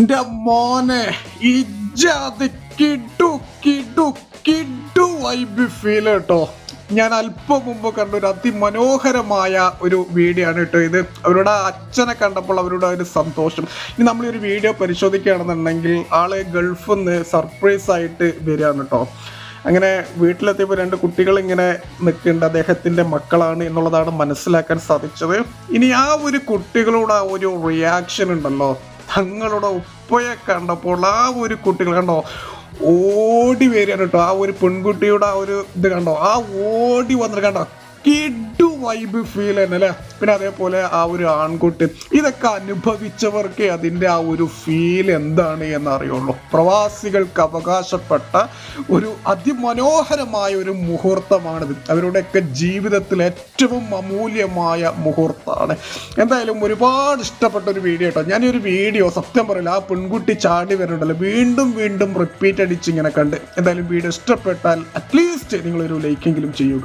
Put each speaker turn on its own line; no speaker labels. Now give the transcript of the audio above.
എന്റെ മോനെ ഇജാതി കിടു കിടു കിടു vibe feel ഞാൻ അല്പം മുമ്പ് കണ്ട ഒരു അതിമനോഹരമായ ഒരു വീഡിയോ ആണ് കേട്ടോ ഇത്. അവരുടെ അച്ഛനെ കണ്ടപ്പോൾ അവരുടെ ഒരു സന്തോഷം. ഇനി നമ്മൾ ഒരു വീഡിയോ പരിശോധിക്കുകയാണെന്നുണ്ടെങ്കിൽ ആൾ ഗൾഫിൽ നിന്ന് സർപ്രൈസ് ആയിട്ട് വരികയാണ് കേട്ടോ. അങ്ങനെ വീട്ടിലെത്തിയപ്പോൾ രണ്ട് കുട്ടികൾ ഇങ്ങനെ നിൽക്കുന്നുണ്ട്. അദ്ദേഹത്തിന്റെ മക്കളാണ് എന്നുള്ളതാണ് മനസ്സിലാക്കാൻ സാധിച്ചത്. ഇനി ആ ഒരു കുട്ടികളോട് ആ ഒരു റിയാക്ഷൻ ഉണ്ടല്ലോ. തങ്ങളുടെ ഉപ്പയെ കണ്ടപ്പോൾ ആ ഒരു കുട്ടികൾ കണ്ടോ ഓടി വരികയാണ് കേട്ടോ. ആ ഒരു പെൺകുട്ടിയുടെ ആ ഒരു ഇത് കണ്ടോ ആ ഓടി വന്നിട്ട് കണ്ടോ കിഡു വൈബ് ഫീൽ തന്നെ അല്ലേ? പിന്നെ അതേപോലെ ആ ഒരു ആൺകുട്ടി ഇതൊക്കെ അനുഭവിച്ചവർക്കേ അതിന്റെ ആ ഒരു ഫീൽ എന്താണ് എന്ന് അറിയുള്ളൂ പ്രവാസികൾക്ക് അവകാശപ്പെട്ട ഒരു അതിമനോഹരമായ ഒരു മുഹൂർത്തമാണിത്. അവരുടെയൊക്കെ ജീവിതത്തിൽ ഏറ്റവും അമൂല്യമായ മുഹൂർത്തമാണ്. എന്തായാലും ഒരുപാട് ഇഷ്ടപ്പെട്ട ഒരു വീഡിയോ കേട്ടോ. ഞാൻ ഒരു വീഡിയോ സത്യം പറയില്ല ആ പെൺകുട്ടി ചാടി വരുന്നുണ്ടല്ലോ. വീണ്ടും വീണ്ടും റിപ്പീറ്റ് അടിച്ച് ഇങ്ങനെ കണ്ട്. എന്തായാലും വീഡിയോ ഇഷ്ടപ്പെട്ടാൽ അറ്റ്ലീസ്റ്റ് നിങ്ങളൊരു ലൈക്കെങ്കിലും ചെയ്യുക.